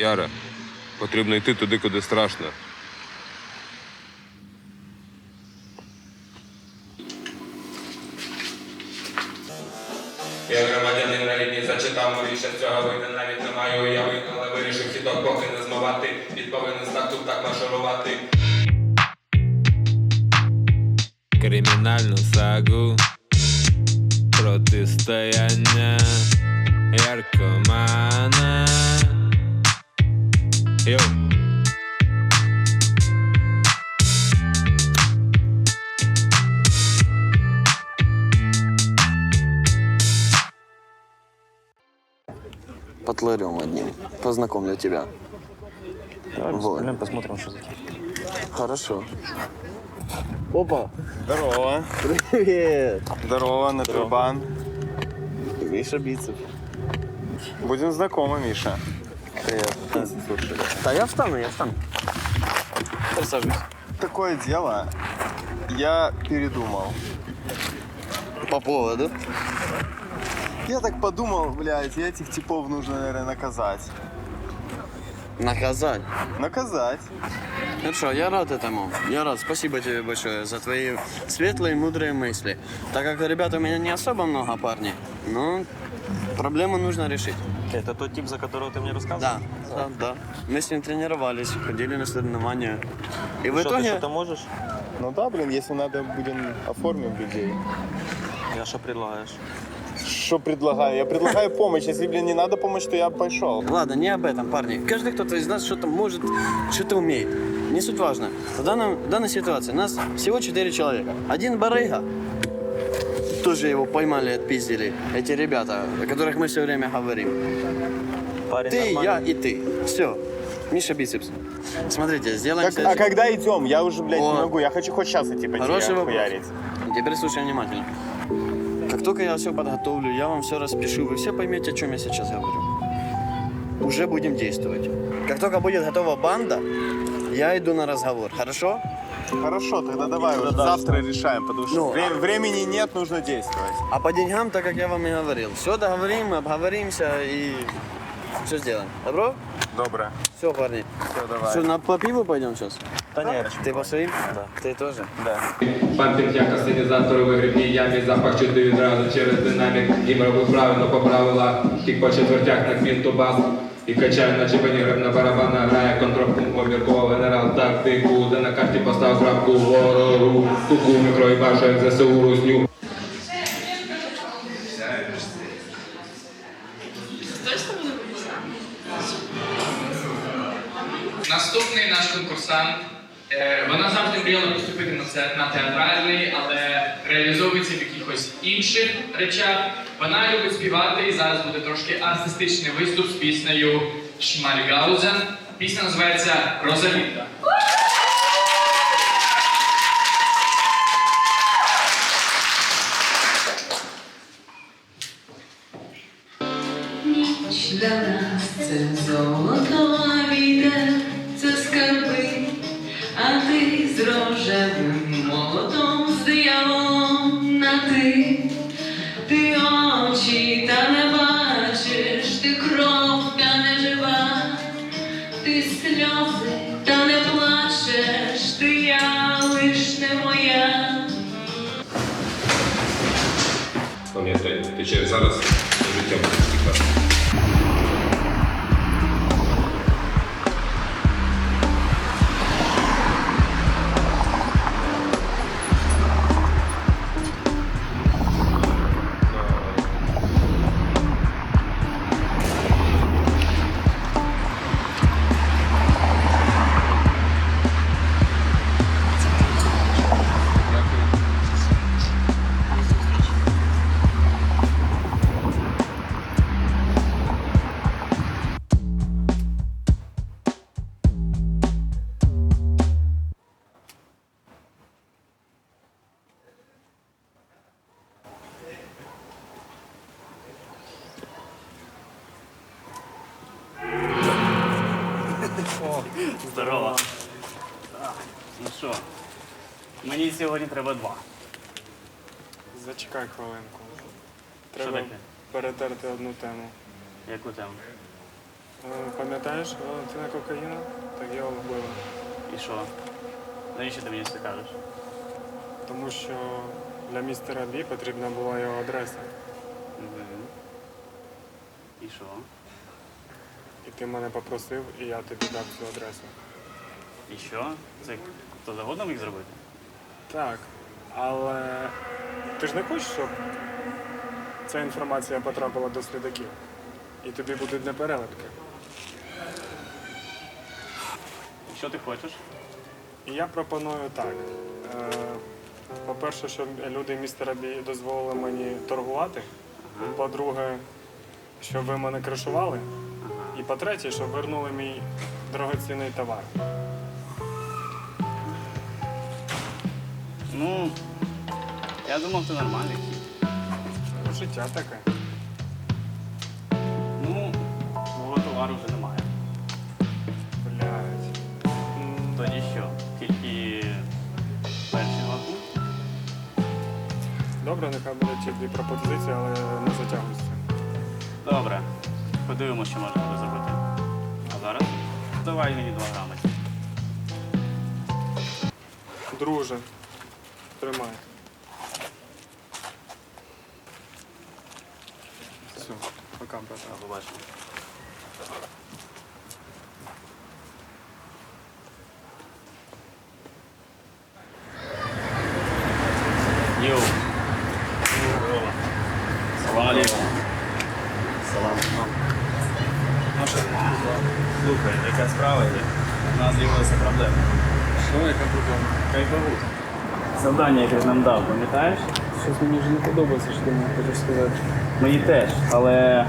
Яра, потрібно йти туди, куди страшно. Я громадянин рідні зачитав більше з цього вийде, навіть не маю уяви, але вирішив хіток поки не змивати. Від повинен знак тут так нашарувати. Кримінальну сагу Протистояння Яркомана Йоу Потларем одним. Познакомлю тебя. Вот. Пойдем посмотрим, что за Хорошо. Опа! Здорово. Привет! Здорово, Натурбан. Миша Бицев. Будем знакомы, Миша. Слушай. Да, я встану, я встану. Присаживайся. Такое дело. Я передумал. По поводу? Я так подумал, блядь, и этих типов нужно, наверное, наказать. Наказать. Наказать. Хорошо, я рад этому. Я рад. Спасибо тебе большое за твои светлые, мудрые мысли. Так как ребят у меня не особо много, парни, но проблему нужно решить. Это тот тип, за которого ты мне рассказывал? Да, да, да. Мы с ним тренировались, ходили на соревнования. И в Что, ты итоге... что-то можешь? Ну да, блин, если надо, будем оформим людей. Я что предлагаешь? Что предлагаю? Я предлагаю помощь. Если, блин, не надо помощь, то я пошел. Ладно, не об этом, парни. Каждый кто-то из нас что-то может, что-то умеет. Не суть важно. В, данном, в данной ситуации нас всего четыре человека. Один барыга, тоже его поймали, отпиздили. Эти ребята, о которых мы все время говорим. Парень Ты, нормальный? я и ты. Все. Миша бицепс. Смотрите, сделаем Как- а когда идем? Я уже, блядь, О. не могу. Я хочу хоть сейчас идти пойти Хороший вопрос. хуярить. Теперь слушай внимательно. Как только я все подготовлю, я вам все распишу, вы все поймете, о чем я сейчас говорю. Уже будем действовать. Как только будет готова банда, я иду на разговор, хорошо? Хорошо, тогда давай уже завтра решаем, потому что Ну, вре- времени нет, нужно действовать. А по деньгам, так как я вам и говорил, все договорим, обговоримся и все сделаем. Добро? Добре. Все, парни. Все, давай. Что, на по пиву пойдем сейчас? Да нет. Ты по своим? Да. Ты тоже? Да. Пампінг як касинізатор у вигрібній ямі, запах чути відразу через динамік. Їм робив правильно по правилах, кік по четвертях на квінту бас. І качаю, наче паніграв на барабана, грає контрапункт, поміркував генерал тактику, де на карті поставив крапку ворогу, куку, мікро і башу, як ЗСУ русню. Наступний наш конкурсант. Е, Вона завжди мріяла поступити на це на театральний, але реалізовується в якихось інших речах. Вона любить співати і зараз буде трошки артистичний виступ з піснею Шмальгаузен. Пісня називається Розалінда. Ніч для нас це золото, з рожевим молотом з дияволом на ти, ти очі та бачиш, ти кров та не жива, ти сльози та не плачеш, ти я лиш не моя. Пам'ятай, ти через зараз життя будеш тікати. Здорово. Ну що, мені сьогодні треба два. Зачекай хвилинку. Треба таке? перетерти одну тему. Яку тему? Е, Пам'ятаєш Валентина Кокаїна? Так його вбили. І що? Навіщо ти мені це кажеш? Тому що для містера Бі потрібна була його адреса. Мгм. І що? І ти мене попросив, і я тобі дав цю адресу. І що? Це хто завгодно міг зробити? Так, але ти ж не хочеш, щоб ця інформація потрапила до слідаків. І тобі будуть непереливки. І що ти хочеш? І я пропоную так. Е, По-перше, щоб люди містера Бі дозволили мені торгувати. По-друге, щоб ви мене кришували. По-третє, щоб вернули мій дорогоцінний товар. Ну, я думав, ти нормальний. Ну, Життя таке. Ну, мого товару вже немає. Блядь. М, Тоді що? Тільки перші два пункти? Добре, нехай буде дві пропозиції, але не затягуй з цим. Добре. Подивимося, що можна буде зробити. А зараз давай мені два грами. Друже, тримай. Все, пока, братан. Побачимо. Яка справа є? У нас з'явилася проблема. Що, яка проблема? Кайфову. Завдання, яке нам дав, пам'ятаєш? Щось мені вже не подобається, що ти мені хочеш сказати. Мені теж, але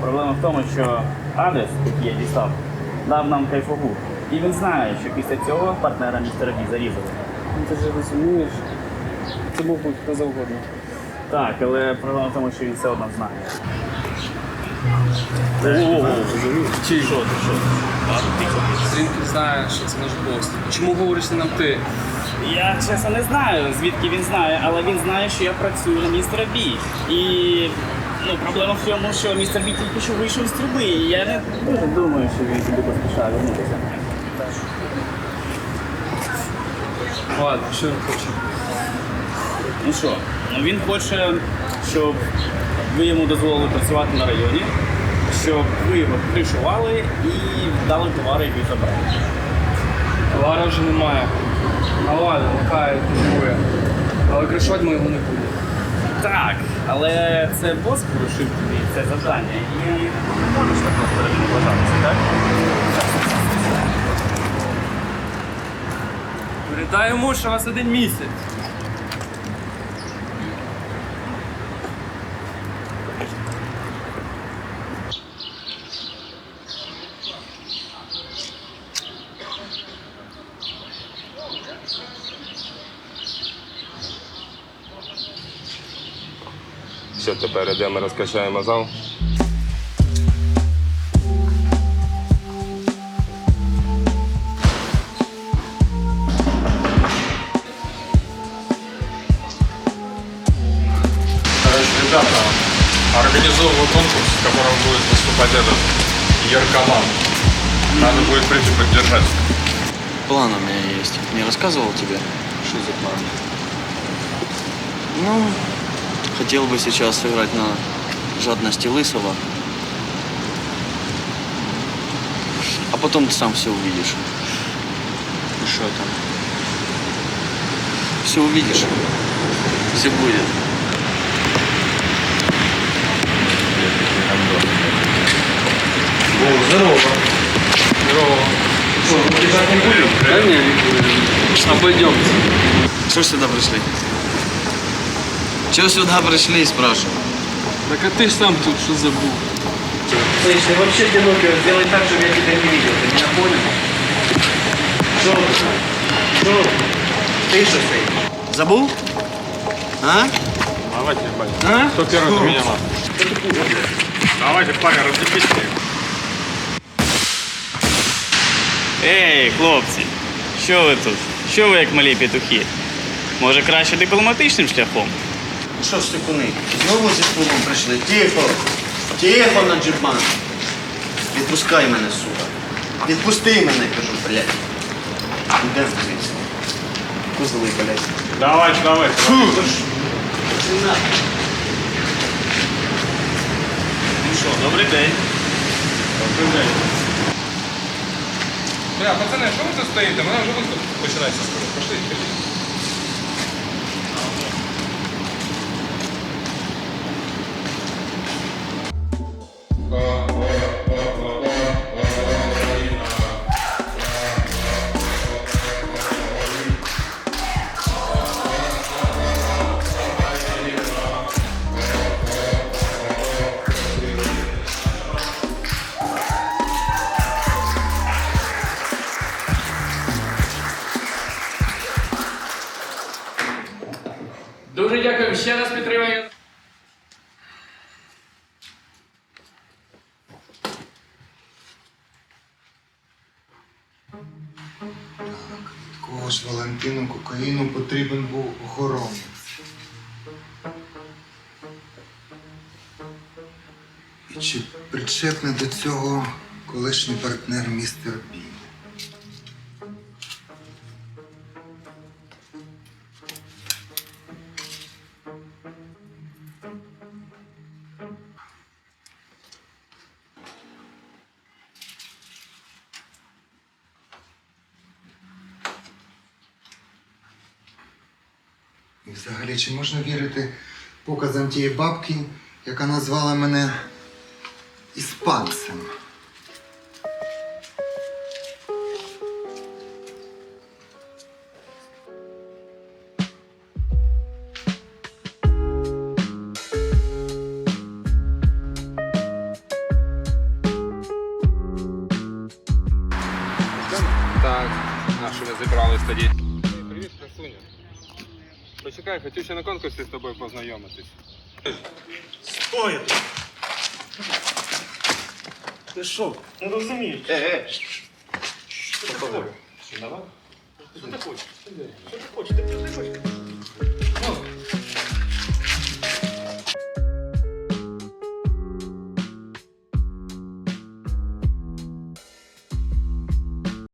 проблема в тому, що адрес, який я дістав, дав нам кайфову. І він знає, що після цього партнера містера Бі зарізали. Ну ти ж розумієш, це був будь хто завгодно. Так, але проблема в тому, що він все одно знає. Чи Що ти, що? він знає, що це наш бос. Чому говориш не нам ти? Я чесно не знаю, звідки він знає, але він знає, що я працюю на містера Бі. І ну, проблема в тому, що містер Бі тільки що вийшов з труби, і я не дуже думаю, що він туди поспішає вернутися. Ладно, що він хоче? Ну що, ну він хоче, щоб ви йому дозволили працювати на районі, щоб ви кришували і дали товари, які забрали. Товара вже немає. Ну ладно, нехай. Але кришувати ми його не будемо. Так, але це бос порушив тобі це завдання, і не можеш так просто не вважатися, так? Передай йому, що у вас один місяць. Все, тепер йдемо, розкачаємо зал. Короче, ребята, организовываю конкурс, в котором будет выступать этот Яркоман. Надо будет прийти поддержать. План у меня есть. Не рассказывал тебе? Что за план? Ну, хотел бы сейчас сыграть на жадности Лысого. А потом ты сам все увидишь. И что там? Все увидишь. Все будет. Да не, не будем. Обойдемся. Что ж сюда пришли? Чего сюда пришли, спрашиваю? Так а ты ж сам тут что забыл? Слышь, ты вообще, Пиноккио, сделай так, чтобы я тебя не видел. Ты меня понял? Что ты? Что ты? Что стоишь? Забыл? А? Давайте, ебать. А? Кто первый до меня надо? Давайте, парни, разделись. Ей, хлопці, що ви тут? Що ви як малі петухи? Може краще дипломатичним шляхом? Що ж сикуни? Знову зі клубом прийшли. Тихо. Тихо на джипан. Відпускай мене, сука. Відпусти мене, кажу, блядь. Ідем звідси. Козли, блядь. Давай, давай. Ну що, добрий день. Добрий день. Бля, пацани, що ви тут стоїте? Мене вже виступ починається скоро. Пошли, пішли. Дуже Кого ж Валентину кокаїну потрібен був охоронець? І чи причетний до цього колишній партнер містер Бі? І взагалі, чи можна вірити показам тієї бабки, яка назвала мене іспанцем? Почекай, хочу ще на конкурсі з тобою познайомитись. Стой! Ти що? Не розумієш? Е, е. Що ти хочеш? Що ти хочеш? Що ти хочеш? Ти хочеш?